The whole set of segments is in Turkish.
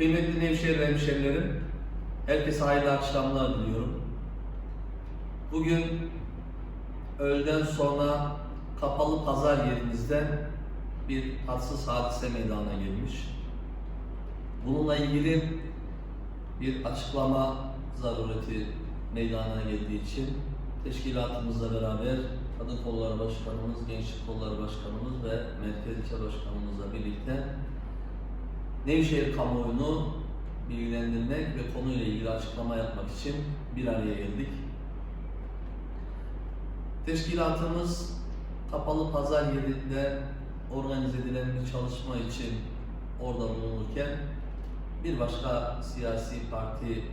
Kıymetli Nevşehir hemşerilerim, herkese hayırlı akşamlar diliyorum. Bugün öğleden sonra kapalı pazar yerimizde bir tatsız hadise meydana gelmiş. Bununla ilgili bir açıklama zarureti meydana geldiği için teşkilatımızla beraber Kadın Kolları Başkanımız, Gençlik Kolları Başkanımız ve Merkez İlçe Başkanımızla birlikte Nevşehir kamuoyunu bilgilendirmek ve konuyla ilgili açıklama yapmak için bir araya geldik. Teşkilatımız kapalı pazar yerinde organize edilen bir çalışma için orada bulunurken bir başka siyasi parti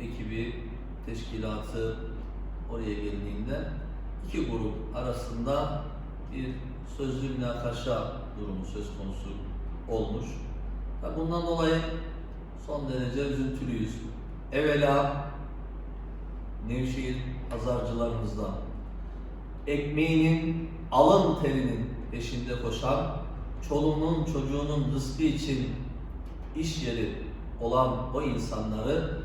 ekibi, teşkilatı oraya geldiğinde iki grup arasında bir sözlü münakaşa durumu söz konusu olmuş. Bundan dolayı son derece üzüntülüyüz. Evvela Nevşehir pazarcılarımızdan ekmeğinin alın terinin peşinde koşan, çoluğunun çocuğunun rızkı için iş yeri olan o insanları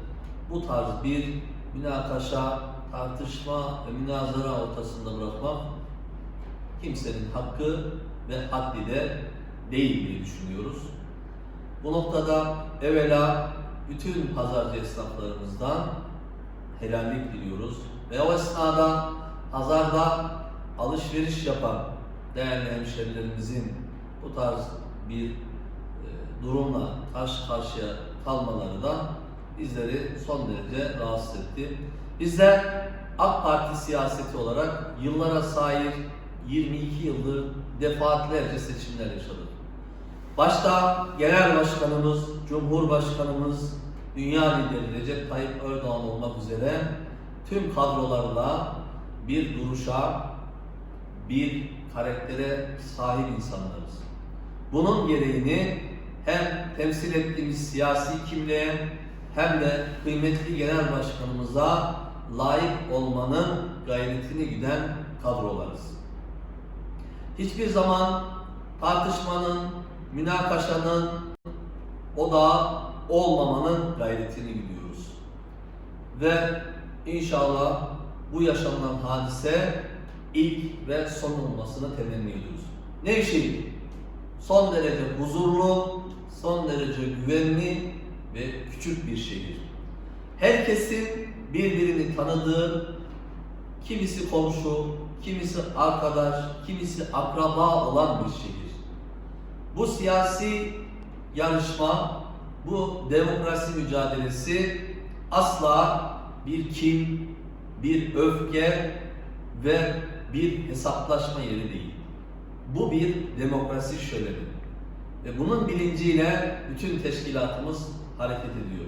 bu tarz bir münakaşa, tartışma ve münazara ortasında bırakmak kimsenin hakkı ve haddi de değil diye düşünüyoruz. Bu noktada evvela bütün pazarcı esnaflarımızdan helallik diliyoruz. Ve o esnada pazarda alışveriş yapan değerli hemşerilerimizin bu tarz bir e, durumla karşı karşıya kalmaları da bizleri son derece rahatsız etti. Bizler AK Parti siyaseti olarak yıllara sahip 22 yıldır defaatlerce seçimler yaşadık. Başta Genel Başkanımız, Cumhurbaşkanımız, Dünya lideri Recep Tayyip Erdoğan olmak üzere tüm kadrolarla bir duruşa, bir karaktere sahip insanlarız. Bunun gereğini hem temsil ettiğimiz siyasi kimliğe hem de kıymetli genel başkanımıza layık olmanın gayretini güden kadrolarız. Hiçbir zaman tartışmanın, münakaşanın odağı olmamanın gayretini gidiyoruz. Ve inşallah bu yaşanan hadise ilk ve son olmasını temenni ediyoruz. Nevşehir son derece huzurlu, son derece güvenli ve küçük bir şehir. Herkesin birbirini tanıdığı, kimisi komşu, kimisi arkadaş, kimisi akraba olan bir şehir. Bu siyasi yarışma, bu demokrasi mücadelesi asla bir kin, bir öfke ve bir hesaplaşma yeri değil. Bu bir demokrasi şöleni. Ve bunun bilinciyle bütün teşkilatımız hareket ediyor.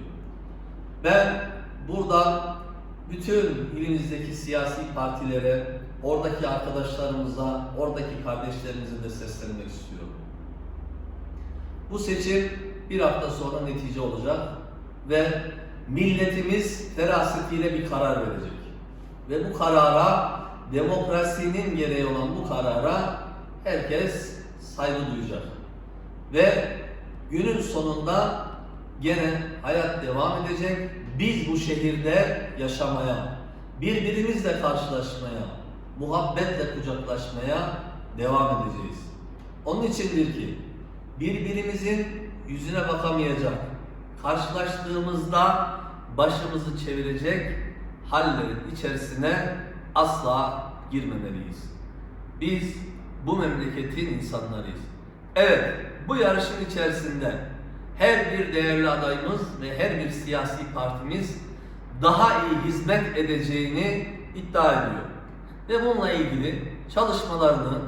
Ben buradan bütün ilimizdeki siyasi partilere, oradaki arkadaşlarımıza, oradaki kardeşlerimize de seslenmek istiyorum. Bu seçim bir hafta sonra netice olacak ve milletimiz ferasetiyle bir karar verecek. Ve bu karara, demokrasinin gereği olan bu karara herkes saygı duyacak. Ve günün sonunda gene hayat devam edecek. Biz bu şehirde yaşamaya, birbirimizle karşılaşmaya, muhabbetle kucaklaşmaya devam edeceğiz. Onun içindir ki birbirimizin yüzüne bakamayacak, karşılaştığımızda başımızı çevirecek hallerin içerisine asla girmemeliyiz. Biz bu memleketin insanlarıyız. Evet, bu yarışın içerisinde her bir değerli adayımız ve her bir siyasi partimiz daha iyi hizmet edeceğini iddia ediyor. Ve bununla ilgili çalışmalarını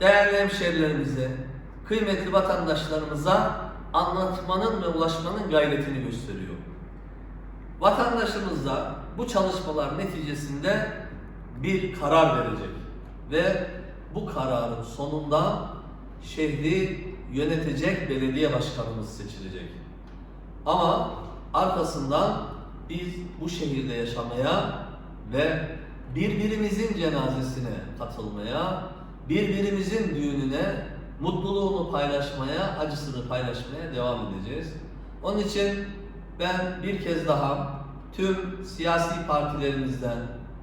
değerli hemşerilerimize, kıymetli vatandaşlarımıza anlatmanın ve ulaşmanın gayretini gösteriyor. Vatandaşımız da bu çalışmalar neticesinde bir karar verecek ve bu kararın sonunda şehri yönetecek belediye başkanımız seçilecek. Ama arkasından biz bu şehirde yaşamaya ve birbirimizin cenazesine katılmaya, birbirimizin düğününe mutluluğunu paylaşmaya, acısını paylaşmaya devam edeceğiz. Onun için ben bir kez daha tüm siyasi partilerimizden,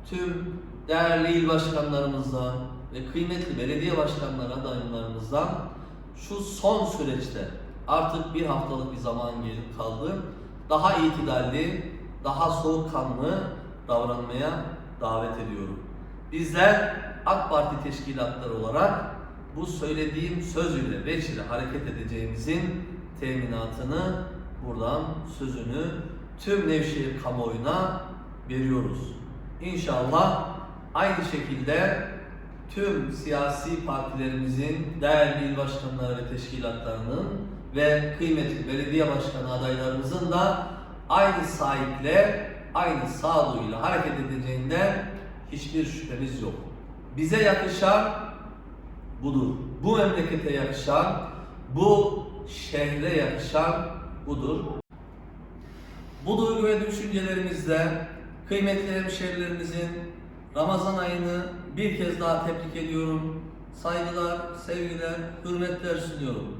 tüm değerli il başkanlarımızdan ve kıymetli belediye başkanları adaylarımızdan şu son süreçte artık bir haftalık bir zaman gelip kaldı. Daha itidalli, daha soğukkanlı davranmaya davet ediyorum. Bizler AK Parti teşkilatları olarak bu söylediğim söz ile veç ile hareket edeceğimizin teminatını buradan sözünü tüm Nevşehir kamuoyuna veriyoruz. İnşallah aynı şekilde tüm siyasi partilerimizin değerli il başkanları ve teşkilatlarının ve kıymetli belediye başkanı adaylarımızın da aynı sahiple, aynı sağduyuyla hareket edeceğinde hiçbir şüphemiz yok. Bize yakışan budur. Bu memlekete yakışan, bu şehre yakışan budur. Bu duygu ve düşüncelerimizle kıymetli hemşehrilerimizin Ramazan ayını bir kez daha tebrik ediyorum. Saygılar, sevgiler, hürmetler sunuyorum.